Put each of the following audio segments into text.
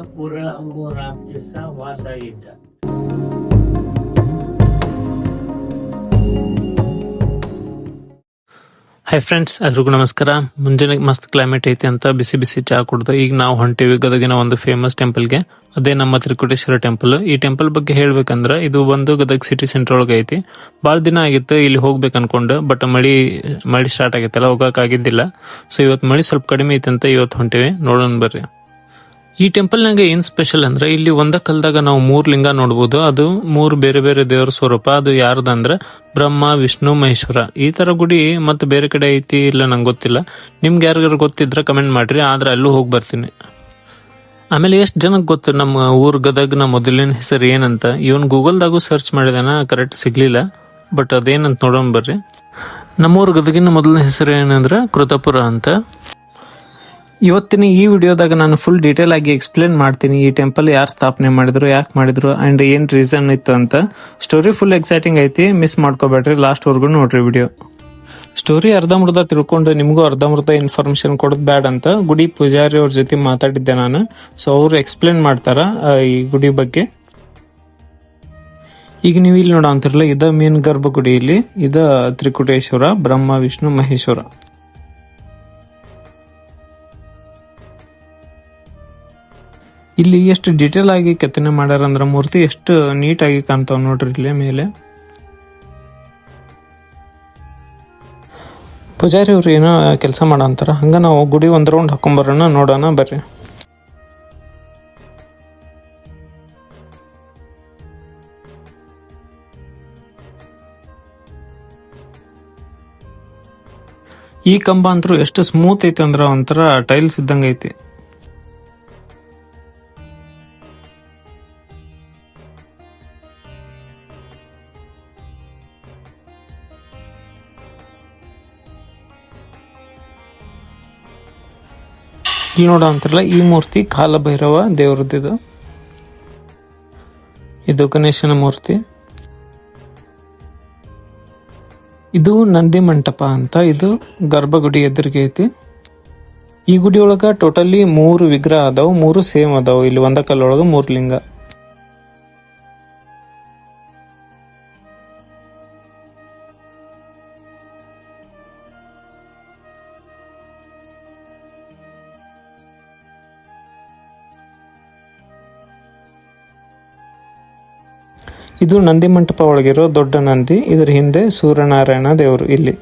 ಎಂಬ ರಾಕ್ಷಸ ವಾಸ ಇದ್ದ ಹೈ ಫ್ರೆಂಡ್ಸ್ ಎಲ್ರಿಗೂ ನಮಸ್ಕಾರ. ಮುಂಜಾನೆ ಮಸ್ತ್ ಕ್ಲೈಮೇಟ್ ಐತಿ ಅಂತ ಬಿಸಿ ಬಿಸಿ ಚಹಾ ಕುಡ್ದು ಈಗ ನಾವು ಹೊಂಟಿವಿ ಗದಗಿನ ಒಂದು ಫೇಮಸ್ ಟೆಂಪಲ್ಗೆ ಅದೇ ನಮ್ಮ ತ್ರಿಕುಟೇಶ್ವರ ಟೆಂಪಲ್ ಈ ಟೆಂಪಲ್ ಬಗ್ಗೆ ಹೇಳ್ಬೇಕಂದ್ರ ಇದು ಒಂದು ಗದಗ ಸಿಟಿ ಸೆಂಟರ್ ಒಳಗೆ ಐತಿ. ಭಾಳ ದಿನ ಆಗಿತ್ತು ಇಲ್ಲಿ ಹೋಗ್ಬೇಕು ಅನ್ಕೊಂಡು ಬಟ್ ಮಳಿ ಮಳಿ ಸ್ಟಾರ್ಟ್ ಆಗೈತಲ್ಲ, ಹೋಗಕ್ ಆಗಿದ್ದಿಲ್ಲ. ಸೊ ಇವತ್ತು ಮಳಿ ಸ್ವಲ್ಪ ಕಡಿಮೆ ಐತಿ ಅಂತ ಇವತ್ತು ಹೊಂಟಿವಿ. ನೋಡೋಣ ಬರ್ರಿ. ಈ ಟೆಂಪಲ್ ಟೆಂಪಲ್ನಾಗ ಏನ್ ಸ್ಪೆಷಲ್ ಅಂದ್ರೆ ಇಲ್ಲಿ ಒಂದ ಕಲ್ದಾಗ ನಾವು ಮೂರ್ ಲಿಂಗ ನೋಡಬಹುದು ಅದು ಮೂರ್ ಬೇರೆ ಬೇರೆ ದೇವರ ಸ್ವರೂಪ. ಅದು ಯಾರ್ದಂದ್ರೆ ಬ್ರಹ್ಮ, ವಿಷ್ಣು, ಮಹೇಶ್ವರ. ಈ ತರ ಗುಡಿ ಮತ್ತೆ ಬೇರೆ ಕಡೆ ಐತಿ ಇಲ್ಲ ನಂಗೆ ಗೊತ್ತಿಲ್ಲ. ನಿಮ್ಗೆ ಯಾರಿಗಾರು ಗೊತ್ತಿದ್ರೆ ಕಮೆಂಟ್ ಮಾಡ್ರಿ, ಆದ್ರೆ ಅಲ್ಲೂ ಹೋಗಿ ಬರ್ತೀನಿ. ಆಮೇಲೆ ಎಷ್ಟು ಜನಕ್ಕೆ ಗೊತ್ತು ನಮ್ಮ ಊರ್ ಗದಗ್ನ ಮೊದಲಿನ ಹೆಸರು ಏನಂತ? ಇವನ್ ಗೂಗಲ್ದಾಗೂ ಸರ್ಚ್ ಮಾಡಿದಾನ ಕರೆಕ್ಟ್ ಸಿಗ್ಲಿಲ್ಲ. ಬಟ್ ಅದೇನಂತ ನೋಡೋಣ ಬರ್ರಿ. ನಮ್ಮೂರ್ ಗದಗಿನ ಮೊದಲನೇ ಹೆಸರು ಏನಂದ್ರೆ ಕೃತಪುರ ಅಂತ. ಇವತ್ತಿನ ಈ ವಿಡಿಯೋದಾಗ ನಾನು ಫುಲ್ ಡೀಟೇಲ್ ಆಗಿ ಎಕ್ಸ್ಪ್ಲೇನ್ ಮಾಡ್ತೀನಿ ಈ ಟೆಂಪಲ್ ಯಾರು ಸ್ಥಾಪನೆ ಮಾಡಿದ್ರು, ಯಾಕೆ ಮಾಡಿದ್ರು ಅಂಡ್ ಏನ್ ರೀಸನ್ ಇತ್ತು ಅಂತ. ಸ್ಟೋರಿ ಫುಲ್ ಎಕ್ಸೈಟಿಂಗ್ ಐತಿ ಮಿಸ್ ಮಾಡ್ಕೋಬೇಡ್ರಿ ಲಾಸ್ಟ್ ವರ್ಗು ನೋಡ್ರಿ ವಿಡಿಯೋ ಸ್ಟೋರಿ ಅರ್ಧಮರ್ಧ ತಿಳ್ಕೊಂಡು ನಿಮಗೂ ಅರ್ಧಂಬರ್ಧ ಇನ್ಫಾರ್ಮೇಶನ್ ಕೊಡೋದು ಬ್ಯಾಡ್ ಅಂತ ಗುಡಿ ಪೂಜಾರಿ ಅವ್ರ ಜೊತೆ ಮಾತಾಡಿದ್ದೆ ನಾನು. ಸೊ ಅವ್ರು ಎಕ್ಸ್ಪ್ಲೇನ್ ಮಾಡ್ತಾರ ಈ ಗುಡಿ ಬಗ್ಗೆ. ಈಗ ನೀವು ಇಲ್ಲಿ ನೋಡೋ ಅಂತಿರಲ್ಲ, ಇದ ಮೇನ್ ಗರ್ಭಗುಡಿ ಇಲ್ಲಿ. ಇದ ತ್ರಿಕುಟೇಶ್ವರ, ಬ್ರಹ್ಮ, ವಿಷ್ಣು, ಮಹೇಶ್ವರ. ಇಲ್ಲಿ ಎಷ್ಟು ಡಿಟೇಲ್ ಆಗಿ ಕೆತ್ತನೆ ಮಾಡ್ಯಾರ ಅಂದ್ರೆ ಮೂರ್ತಿ ಎಷ್ಟು ನೀಟ್ ಆಗಿ ಕಾಣ್ತಾವ ನೋಡ್ರಿ ಇಲ್ಲೇ ಮೇಲೆ. ಪೂಜಾರಿ ಅವ್ರು ಏನೋ ಕೆಲಸ ಮಾಡಂತಾರ, ಹಂಗ ನಾವು ಗುಡಿ ಒಂದ್ ರೌಂಡ್ ಹಾಕೊಂಬರೋಣ ನೋಡೋಣ ಬರ್ರಿ. ಈ ಕಂಬ ಅಂತೂ ಎಷ್ಟು ಸ್ಮೂತ್ ಐತೆ ಅಂದ್ರೆ ಒಂಥರ ಟೈಲ್ಸ್ ಇದ್ದಂಗ ಐತಿ. ಇಲ್ಲಿ ನೋಡ ಅಂತಾರಲ್ಲ, ಈ ಮೂರ್ತಿ ಕಾಲಭೈರವ ದೇವರದ್ದು ಇದು ಗಣೇಶನ ಮೂರ್ತಿ. ಇದು ನಂದಿ ಮಂಟಪ ಅಂತ, ಇದು ಗರ್ಭಗುಡಿ ಎದುರಿಗೆ ಐತಿ. ಈ ಗುಡಿ ಒಳಗ ಟೋಟಲಿ ಮೂರು ವಿಗ್ರಹ ಅದಾವು, ಮೂರು ಸೇಮ್ ಅದಾವು, ಇಲ್ಲಿ ಒಂದ ಕಲ್ಲೊಳಗ ಮೂರ್ ಲಿಂಗ. ಇದು ನಂದಿ ಮಂಟಪ ಒಳಗಿರೋ ದೊಡ್ಡ ನಂದಿ. ಇದರ ಹಿಂದೆ ಸೂರ್ಯನಾರಾಯಣ ದೇವರು ಇಲ್ಲಿ.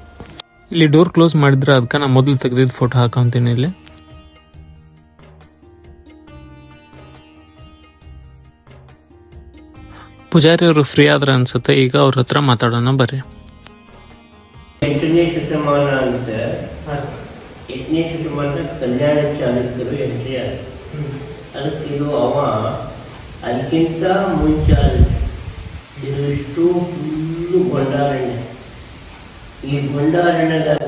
ಇಲ್ಲಿ ಡೋರ್ ಕ್ಲೋಸ್ ಮಾಡಿದ್ರೆ ಅದಕ್ಕೆ ನಾ ಮೊದಲು ತೆಗೆದಿದ್ದು ಫೋಟೋ ಹಾಕೊಂತೀನಿ ಇಲ್ಲಿ. ಪೂಜಾರಿ ಅವರು ಫ್ರೀ ಆದ್ರೆ ಅನ್ಸುತ್ತೆ ಈಗ ಅವ್ರ ಹತ್ರ ಮಾತಾಡೋಣ ಬರ್ರಿ. ಎಂಟನೇ ಶತಮಾನ ಅಂತ. ಎಂಟನೇ ಶತಮಾನ ಕಲ್ಯಾಣ ಚಾಲುಕ್ಯರು ಎಂಟ್ರಿ ಆದ ಅದಕ್ಕೆ ಇದು ಅವ. ಅದಕ್ಕಿಂತ ಮುಂಚೆ ಆದ ಇದು ಇಷ್ಟು ಫುಲ್ಲು ಭಂಡಾರಣ್ಯ. ಈ ಭಂಡಾರಣ್ಯದಾಗ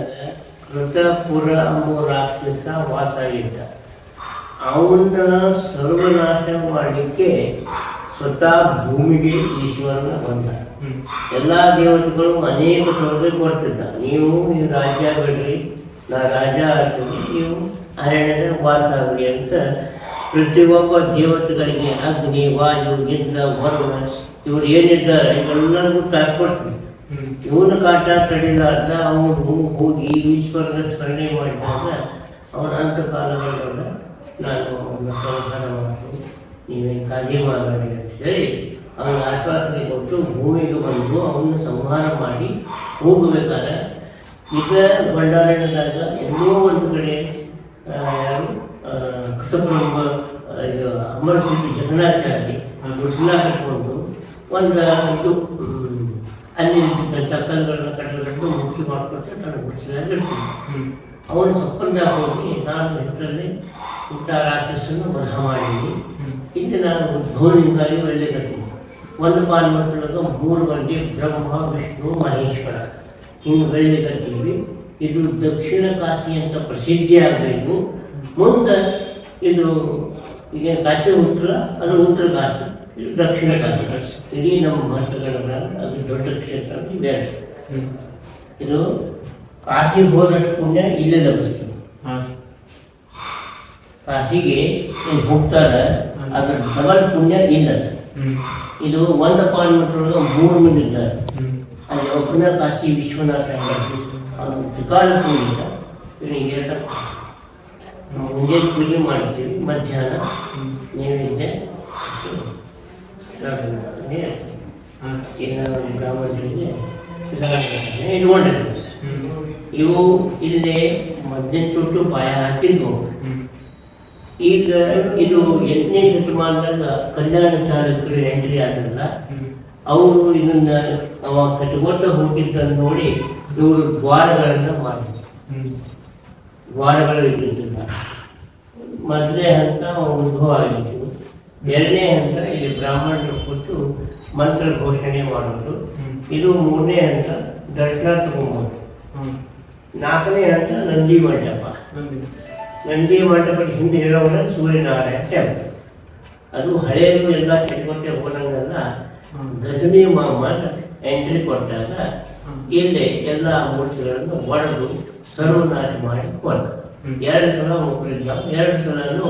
ಕೃತಪುರ ಎಂಬ ರಾಕ್ಷಸ ವಾಸ ಆಗಿದ್ದ. ಅವನ ಸರ್ವನಾಶ ಮಾಡಲಿಕ್ಕೆ ಸ್ವತಃ ಭೂಮಿಗೆ ಈಶ್ವರನ ಬಂದ. ಎಲ್ಲ ದೇವತೆಗಳು ಅನೇಕ ಸೌಲಭ್ಯ ಕೊಡ್ತಿದ್ದ. ನೀವು ಈ ರಾಜ್ಯ ಬಿಡ್ರಿ ನಾ ರಾಜ ಆಗ್ತೀನಿ ನೀವು ಅರಣ್ಯದ ವಾಸ ಆಗಲಿ ಅಂತ ಪ್ರತಿಯೊಬ್ಬ ದೇವತೆಗಳಿಗೆ ಅಗ್ನಿ ವಾಯು ಇಂದ್ರ ವರುಣ ಇವ್ರು ಏನಿದ್ದಾರೆ ಎಲ್ಲರಿಗೂ ಕೊಡ್ತೀನಿ. ಇವನ ಕಾಟ ತಡಿಲಾರ್ದ ಅವನು ಹೋಗಿ ಈಶ್ವರದ ಸ್ಮರಣೆ ಮಾಡಿದಾಗ ಅವನ ಅಂತಕಾಲದೊಳಗ ನಾನು ಅವನ ಸಂಹಾರ ಮಾಡ್ತೀನಿ. ನೀವೇನು ಕಾಳಜಿ ಮಾಡಬೇಡಿ ಅಂತ ಹೇಳಿ ಅವನ ಆಶ್ವಾಸನೆ ಕೊಟ್ಟು ಭೂಮಿಗೆ ಬಂದು ಅವನ್ನ ಸಂಹಾರ ಮಾಡಿ ಹೋಗಬೇಕಾದ್ರೆ ಈಗ ಭಂಡಾರಣ್ಯದಾಗ ಎಲ್ಲೋ ಒಂದು ಕಡೆ ಯಾರು ಕೃತಪ್ರಭ ಇದು ಅಮರಸಿದ್ಧಿ ಆಗಿ ಗುಡ್ಸ್ಲ ಕಟ್ಕೊಂಡು ಒಂದು ಇದು ಅಲ್ಲಿ ಇದ್ದಂಥ ಕಟ್ಟಿಕೊಂಡು ಮಾಡ್ಕೊತ ತನ್ನ ಗುಡ್ಸ್ಲಾಗ ಇರ್ತೀನಿ ಅವನು ಸಪ್ಪಂದ ಹೋಗಿ ನಾನು ಹೆಸರಲ್ಲಿ ಇಂಥ ರಾಕ್ಷಸನ್ನು ವಧ ಮಾಡೀನಿ ಇಲ್ಲಿ ನಾನು ಧೋನಿಗಾಗಿ ಒಳ್ಳೆಯದನ್ನು ಒಂದು ಪಾಲ್ಮಟ್ಟೊಳಗೆ ಮೂರು ಮಂದಿ ಬ್ರಹ್ಮ, ವಿಷ್ಣು, ಮಹೇಶ್ವರ. ಹಿಂಗೆ ಬೆಳಿಲಿಕ್ಕತ್ತೀವಿ ಇದು ದಕ್ಷಿಣ ಕಾಶಿ ಅಂತ ಪ್ರಸಿದ್ಧಿಯಾಗಬೇಕು ಮುಂದೆ ಇದು ಈಗ ಕಾಶಿ ಉತ್ತರ, ಅದು ಉತ್ತರ ಕಾಶಿ. ದಕ್ಷಿಣ ಕನ್ನಡ. ಇಡೀ ನಮ್ಮ ಭಾರತಗಳ ಅದು ದೊಡ್ಡ ಕ್ಷೇತ್ರ ಇದೆ ಇದು ಕಾಶಿ ಹೋದಷ್ಟು ಪುಣ್ಯ ಇಲ್ಲೇ ಲಭಿಸ್ತದೆ. ಕಾಶಿಗೆ ನೀವು ಹೋಗ್ತಾರೆ ಅದ್ರ ಡಬಲ್ ಪುಣ್ಯ ಇಲ್ಲ. ಇದು ಒಂದು ಅಪಾಯಿಂಟ್ಮೆಂಟ್ ಒಳಗೆ ಮೂರು ಮಂದಿ ಇದ್ದಾರೆ. ಅಲ್ಲಿ ಒಬ್ಬನ ಕಾಶಿ ವಿಶ್ವನಾಥ ಅವನು ತ್ರಿಕಾಲ ಪೂಜೆ ಇವನಿಗೆ ಮುಂಜಾನೆ ಪೂಜೆ ಮಾಡ್ತೀವಿ ಮಧ್ಯಾಹ್ನ. ನೈವೇದ್ಯ ಹಾ ಇನ್ನು ಬ್ರಾಹ್ಮಣರಿಗೆ ಇಟ್ಕೊಂಡಿರ್ತೀವಿ ಹ್ಮ್ ಇವು ಇಲ್ಲಿ ಮದ್ಯ ಚುಟ್ಟು ಪಾಯ ಹಾಕಿದ್ವು ಈಗ ಇದು ಎಂಟನೇ ಶತಮಾನದಾಗ ಕಲ್ಯಾಣ ಚಾಲಕರು ಎಂಟ್ರಿ ಆದ್ರಲ್ಲ, ಅವರು ಇದನ್ನ ಅವ ಕಟ್ಕೊಂಡು ಹೋಗಿದ್ದನ್ನು ನೋಡಿ ಇವರು ದ್ವಾರಗಳನ್ನ ಮಾಡಿದ್ರು. ದ್ವಾರಗಳು ಇದ್ದಿದ್ದಿಲ್ಲ. ಅಂತ ಹಂತ ಉದ್ಭವ ಆಗಿತ್ತು. ಎರಡನೇ ಹಂತ ಇಲ್ಲಿ ಬ್ರಾಹ್ಮಣರು ಕೂತು ಮಂತ್ರ ಘೋಷಣೆ ಮಾಡೋದು ಇದು ಮೂರನೇ ಹಂತ ದರ್ಶನ ತಗೊಂಬೋದು. ನಾಲ್ಕನೇ ಹಂತ ನಂದಿ ಮಂಟಪ. ನಂದಿ. ನಂದಿ ಮಂಟಪದ ಹಿಂದೆ ಇರೋವರ ಸೂರ್ಯನಾರಾಯಣ ಟೆಂಪಲ್ ಅದು ಹಳೆಯದು ಎಲ್ಲ ಕೆಟ್ಕೊಟ್ಟೆ ಹೋದಂಗೆಲ್ಲ ಗಜಮಿ ದಶಮಿ ಮಹಮ್ಮದ್ ಎಂಟ್ರಿ ಕೊಟ್ಟಾಗ ಇಲ್ಲೇ ಎಲ್ಲ ಮೂರ್ತಿಗಳನ್ನು ಒಡೆದು ಸರ್ವನಾಶ ಮಾಡಿ ಕೊಂಡ ಹ್ಮ್. ಎರಡು ಸಲ ಮುಗಿದ ಎರಡು ಸಲನು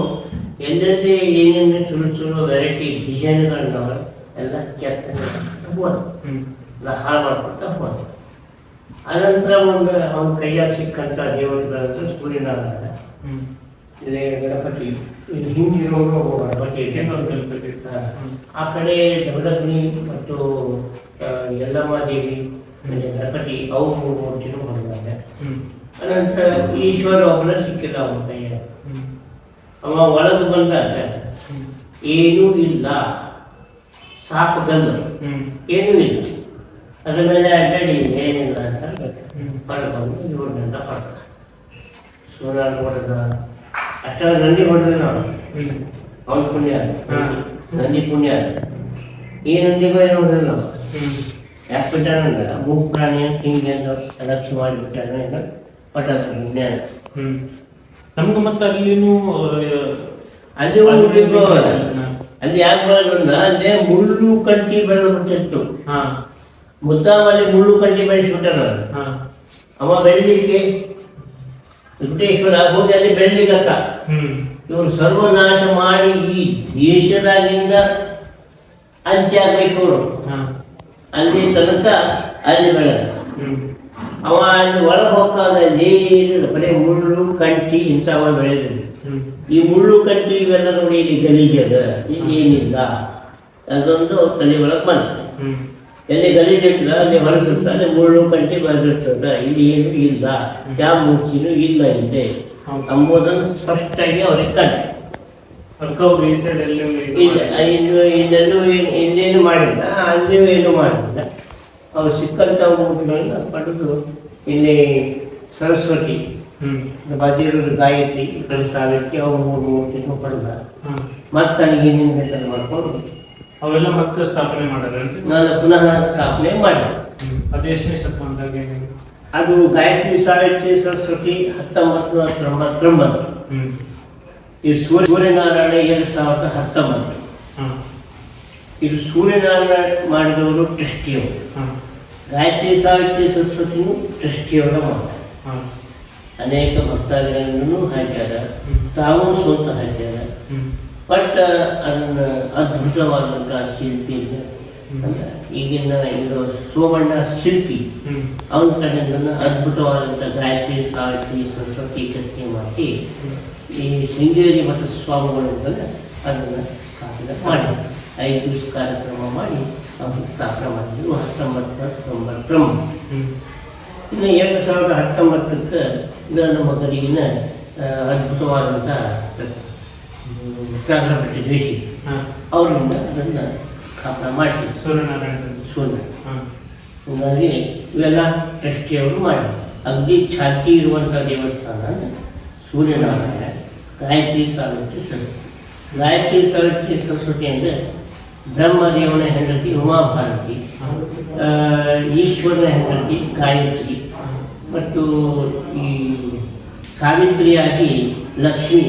ಎಲ್ಲೆಲ್ಲಿ ಏನೇನು ಚಲೋ ಚಲೋ ವೆರೈಟಿ ಡಿಸೈನ್ಗಳನ್ನ ಎಲ್ಲ ಕೆತ್ತನೆ ಹೋದ. ಹಾಳು ಮಾಡ್ಕೊಳ್ತಾ ಹೋದ. ಅನಂತರ ಒಂದು ಅವನ ಕೈಯಾಗ ಸಿಕ್ಕಂಥ ದೇವರುಗಳಂದ್ರೆ ಸೂರ್ಯನಾರಾಯಣ. ಇಲ್ಲಿ ಗಣಪತಿ. ಇದು ಹಿಂದಿರೋರು ಗಣಪತಿ ಇದೆ. ಗಣಪತಿ. ಆ ಕಡೆ ಜಗದಗ್ನಿ ಮತ್ತು ಎಲ್ಲಮ್ಮ ಯಲ್ಲಮ್ಮ ದೇವಿ ಗಣಪತಿ ಅವು ಮೂರು ಮೂರ್ತಿನೂ ಹೊರಗಾಗ ಹ್ಮ್ ಅನಂತರ ಈಶ್ವರ ಒಬ್ಬನ ಸಿಕ್ಕಿದ ಅವನ ಕೈಯ ಅವ ಒಳಗೆ ಬಂದಾಗ ಏನೂ ಇಲ್ಲ. ಸಾಕು ಗಲ್ಲು ಏನು ಇಲ್ಲ. ಅದ್ರ ಮೇಲೆ ಅಡ್ಡಾಡಿ ಏನಿಲ್ಲ ಅಂತ ಪಡ್ಕೊಂಡು ಗಂಟೆ ಹೊರಟ ಸೂರ್ಯ ಹೊಡೆದ ಅಷ್ಟ ನಂದಿ ಹೊಡೆದ ನಾವು ಅವನ ಪುಣ್ಯ. ನಂದಿ ಪುಣ್ಯ. ಈ ನಂದಿಗೂ ಏನು ಹೊಡೆದ ನಾವು ಯಾಕೆ ಬಿಟ್ಟಾನಂದ್ರೆ ಮೂಗ್ ಪ್ರಾಣಿ ಹಿಂಗೆ ಅಂತ ಲಕ್ಷ್ಯ ಮಾಡಿಬಿಟ್ಟಾನ ಏನೋ. ಪಟ್ಟದ ಜ್ಞಾನ ಹ್ಮ್ ನಮ್ಗೆ ಮತ್ತೆ ಅಲ್ಲಿನೂ ಅಲ್ಲಿ ಊರಿಗೂ ಅಲ್ಲಿ ಯಾಕೆ ಬರೋದ್ರಿಂದ ಅಲ್ಲೇ ಮುಳ್ಳು ಕಂಟಿ ಬೆಳೆದು ಬಿಟ್ಟಿತ್ತು ಹಾ ಮುದ್ದಾಮಲ್ಲಿ ಮುಳ್ಳು ಕಂಟಿ ಬೆಳೆಸ್ಬಿಟ್ಟಾನ ಅವ್ನು. ಹಾ ಅವ ಬೆಳಿಲಿಕ್ಕೆ ವೆಂಕಟೇಶ್ವರ ಹೋಗಿ ಅಲ್ಲಿ ಬೆಳಿಲಿಕ್ಕತ್ತ ಹ್ಮ್ ಇವರು ಸರ್ವನಾಶ ಮಾಡಿ ಈ ದೇಶದಾಗಿಂದ ಅಂತ್ಯ ಆಗ್ಬೇಕು ಇವ್ರು. ಹಾ ಅಲ್ಲಿ ತನಕ ಅಲ್ಲಿ ಬೆಳೆದ ಹ್ಮ್ ಅವ ಅಲ್ಲಿ ಒಳಗೆ ಇದ್ದ ನೀರು ಬರೀ ಮುಳ್ಳು ಕಂಟಿ ಇಂಥವ ಬೆಳೆದ್ರು. ಈ ಮುಳ್ಳು ಕಂಟಿ ಇವೆಲ್ಲ ನೋಡಿ ಇಲ್ಲಿ ಗಲೀಜದ ಏನಿಲ್ಲ. ಅದೊಂದು ತಲೆ ಒಳಗೆ ಬಂತು. ಎಲ್ಲಿ ಗಲೀಜ್ ಇಟ್ಟಿದ ಅಲ್ಲಿ ಹೊರಸುತ್ತ ಅಲ್ಲಿ ಮುಳ್ಳು ಕಂಟಿ ಬೆಳೆದಿರ್ತದ. ಇಲ್ಲಿ ಏನು ಇಲ್ಲ. ಯಾವ ಮೂರ್ತಿನೂ ಇಲ್ಲ ಇಲ್ಲಿ. ಅಂಬೋದನ್ನು ಸ್ಪಷ್ಟವಾಗಿ ಅವ್ರಿಗೆ ಕಂಡು. ಇನ್ನೇನು ಮಾಡಿಲ್ಲ. ಅಲ್ಲಿಯೂ ಏನು ಮಾಡಿಲ್ಲ. ಅವ್ರು ಸಿಕ್ಕಂಥ ಮೂರ್ತಿಗಳನ್ನ ಪಡೆದು ಇಲ್ಲಿ ಸರಸ್ವತಿ ಹ್ಮ್. ಬದಿಯರು ಗಾಯತ್ರಿ ಈ ಕಡೆ ಸಾವಿರಕ್ಕೆ ಅವ್ರು ಮೂರು ಮೂರ್ತಿನೂ ಪಡೆದ ಮತ್ತೆ ನನಗೆ ಏನೇನು ಬೇಕಾದ್ರೆ ಮಾಡ್ಕೊಂಡು ಅವೆಲ್ಲ ಮತ್ತೆ ಸ್ಥಾಪನೆ ಮಾಡಿದ್ರೆ ನಾನು ಪುನಃ ಸ್ಥಾಪನೆ ಮಾಡಿದೆ. ಅದೇ ಅದು ಎಷ್ಟನೇ ಶತಮಾನದಾಗ ಅದು ಗಾಯತ್ರಿ ಸಾವಿತ್ರಿ ಸರಸ್ವತಿ ಹತ್ತೊಂಬತ್ತು ನೂರ ತೊಂಬತ್ತೊಂಬತ್ತು ಈ ಸೂರ್ಯ ಸೂರ್ಯನಾರಾಯಣ ಎರಡು ಸಾವಿರದ ಹತ್ತೊಂಬತ್ತು. ಇದು ಸೂರ್ಯನಾರಾಯಣ ಮಾಡಿದವರು ಕ್ರಿಸ್ಟಿಯವರು ಗಾಯತ್ರಿ ಸಾವಿತ್ರಿ ಸರಸ್ವತಿನೂ ಟ್ರಸ್ಟಿಯವರ ಮಾತು. ಅನೇಕ ಭಕ್ತಾದಿಗಳನ್ನು ಹಾಕ್ಯಾರ. ತಾವು ಸ್ವಂತ ಹಾಕ್ಯಾರ. ಬಟ್ ಅದನ್ನ ಅದ್ಭುತವಾದಂತಹ ಶಿಲ್ಪಿ ಈಗಿನ ಇದು ಸೋಮಣ್ಣ ಶಿಲ್ಪಿ ಅವನ ಕಡೆಯಿಂದ ಅದ್ಭುತವಾದಂಥ ಗಾಯತ್ರಿ ಸಾವಿತ್ರಿ ಸರಸ್ವತಿ ಕೃತಿ ಮಾಡಿ ಈ ಶೃಂಗೇರಿ ಮತ್ತು ಸ್ವಾಮಿಗಳು ಅದನ್ನ ಮಾಡಿ ಐದು ದಿವಸ ಕಾರ್ಯಕ್ರಮ ಮಾಡಿ ಅವರು ಸ್ಥಾಪನೆ ಮಾಡಿದ್ರು ಹತ್ತೊಂಬತ್ತು. ತೊಂಬತ್ತೊಂಬತ್ತು ಇನ್ನು ಎರಡು ಸಾವಿರದ ಹತ್ತೊಂಬತ್ತಕ್ಕೆ ನನ್ನ ಮಗನಿಗಿನ ಅದ್ಭುತವಾದಂಥ ಚಾಗ್ರಪಟ್ಟಿ ದ್ವೇಷಿ ಹಾ. ಅವರಿಂದ ಅದನ್ನು ಸ್ಥಾಪನೆ ಮಾಡಿ ಸೂರ್ಯನಾರಾಯಣ ಸೂರ್ಯ ಹೀಗಾಗಿ ಇವೆಲ್ಲ ಟ್ರಸ್ಟಿಯವರು ಮಾಡಿ ಅಗದಿ ಛಾತಿ ಇರುವಂಥ ದೇವಸ್ಥಾನ ಸೂರ್ಯನಾರಾಯಣ ಗಾಯತ್ರಿ ಸಾವಿತ್ರಿ ಸರಸ್ವತಿ ಗಾಯತ್ರಿ ಸಾವಿತ್ರಿ ಸರಸ್ವತಿ ಅಂದರೆ ಬ್ರಹ್ಮದೇವನ ಹೆಂಡತಿ, ಉಮಾಭಾರತಿ ಈಶ್ವರನ ಹೆಂಡತಿ, ಗಾಯತ್ರಿ. ಮತ್ತು ಈ ಸಾವಿತ್ರಿಯಾಗಿ ಲಕ್ಷ್ಮಿ,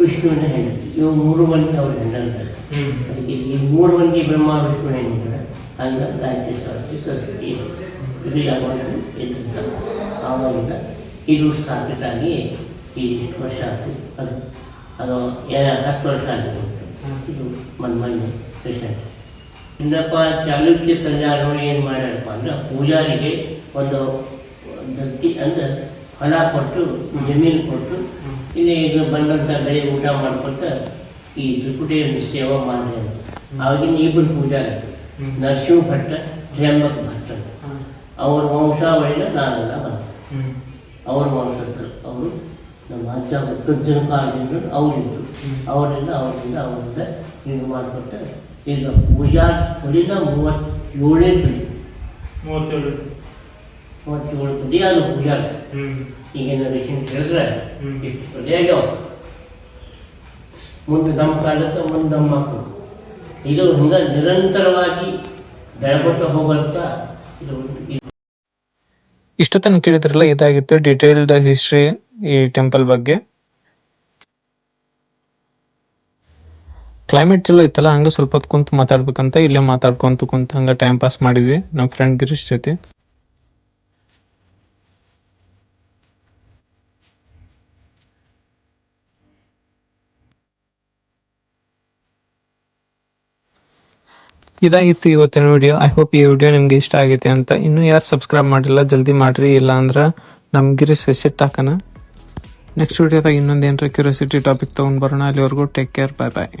ವಿಷ್ಣುವಿನ ಹೆಂಡತಿ. ಇವು ಮೂರು ಮಂದಿ ಅವ್ರ ಹೆಂಡಂತಾರೆ ಅದಕ್ಕೆ ಈ ಮೂರು ಮಂದಿ ಬ್ರಹ್ಮ ವಿಷ್ಣು ಹೆಂಡಿದ್ದಾರೆ ಹಂಗ ಗಾಯತ್ರಿ ಸರಸ್ವತಿ ಸರಸ್ವತಿ, ಇದು ಯಾವಾಗ ಎದ್ದಂತ ಆವಾಗಿಂದ ಇದು ಸ್ಥಾಪಿತ ಆಗಿ ಈ ವರ್ಷ ಆಯಿತು. ಅದು ಅದು ಹತ್ತು ವರ್ಷ ಆಗಿದೆ. ಇದು ಮನ್ಮನ್ನೆ ಪೇಷಂಟ್ ಇನ್ನಪ್ಪ ಚಾಲುಕ್ಯ ತಂಜಾರವರು ಏನು ಮಾಡ್ಯಾರಪ್ಪ ಅಂದ್ರೆ ಪೂಜಾರಿಗೆ ಒಂದು ದತ್ತಿ ಅಂದ್ರೆ ಹೊಲ ಕೊಟ್ಟು ಜಮೀನು ಕೊಟ್ಟು ಇಲ್ಲಿ ಈಗ ಬಂದಂಥ ಬೆಳೆ ಊಟ ಮಾಡ್ಕೊತ ಈ ತ್ರಿಪುಟಿಯನ್ನು ಸೇವಾ ಮಾಡಿದೆ ಅಂತ. ಅವಾಗಿನ ಇಬ್ಬರು ಪೂಜಾರಿ. ನರಸಿಂಹ ಭಟ್ಟ ತ್ರ್ಯಂಬಕ ಭಟ್ಟ ಅವ್ರ ವಂಶಾವಳಿನ ನಾನೆಲ್ಲ ಬಂದೆ ಅವ್ರ ವಂಶಸ್ಥರು. ಅವರು ನಮ್ಮ ಅಜ್ಜ ಮುತ್ತಜ್ಜನ ಕಾಲದಿಂದ ಅವರಿದ್ದರು ಅವರಿಂದ ಅವರಿಂದ ಅವರಿಂದ ಇದು ಮಾಡಿಕೊಟ್ಟು ಈಗ ಪೂಜಾ ತುಳಿನ ಮೂವತ್ತೇಳೇ ತುಳಿ ಮೂವತ್ತೇಳು. ಮೂವತ್ತೇಳು ತುಳಿ ಅದು ಪೂಜಾ ಈಗಿನ ರೇಷನ್ ಹೇಳಿದ್ರೆ ಹ್ಮ್. ಇಷ್ಟು ತುಳಿ ಆಗ್ಯಾವ. ಮುಂದೆ ನಮ್ಮ ಕಾಲಕ್ಕೆ ಮುಂದೆ ನಮ್ಮ ಮಕ್ಕಳು ಇದು ಹಿಂಗೆ ನಿರಂತರವಾಗಿ ಬೆಳಗೊತ್ತ ಹೋಗಂತ ಇದು ಇಷ್ಟೊತ್ತನ ತನಕ ಕೇಳಿದ್ರಲ್ಲ ಇದಾಗಿತ್ತು ಡಿಟೇಲ್ಡ್ ಹಿಸ್ಟ್ರಿ ಈ ಟೆಂಪಲ್ ಬಗ್ಗೆ. ಕ್ಲೈಮೇಟ್ ಚಲೋ ಇತ್ತಲ್ಲ ಹಂಗ ಸ್ವಲ್ಪ ಹೊತ್ತು ಕುಂತು ಮಾತಾಡ್ಬೇಕಂತ, ಇಲ್ಲೇ ಮಾತಾಡ್ಕೊಂತ ಕುಂತ ಹಂಗ ಟೈಮ್ ಪಾಸ್ ಮಾಡಿದ್ವಿ ನಮ್ಮ ಫ್ರೆಂಡ್ ಗಿರೀಶ್ ಜೊತೆ. ಇದಾಗಿತ್ತು ಇವತ್ತಿನ ವಿಡಿಯೋ ಐ ಹೋಪ್ ಈ ವಿಡಿಯೋ ನಿಮ್ಗೆ ಇಷ್ಟ ಆಗೈತೆ ಅಂತ. ಇನ್ನೂ ಯಾರು ಸಬ್ಸ್ಕ್ರೈಬ್ ಮಾಡಿಲ್ಲ, ಜಲ್ದಿ ಮಾಡ್ರಿ, ಇಲ್ಲ ಅಂದ್ರೆ ನಮ್ ಗಿರೀಶ್ ಸೆಟ್ ಹಾಕನ ನೆಕ್ಸ್ಟ್ ವಿಡಿಯೋದಾಗ ಇನ್ನೊಂದು ಏನರ ಕ್ಯೂರಿಯಾಸಿಟಿ ಟಾಪಿಕ್ ತೊಗೊಂಡು ಬರೋಣ. ಅಲ್ಲಿವರೆಗೂ ಟೇಕ್ ಕೇರ್ ಬಾಯ್ ಬಾಯ್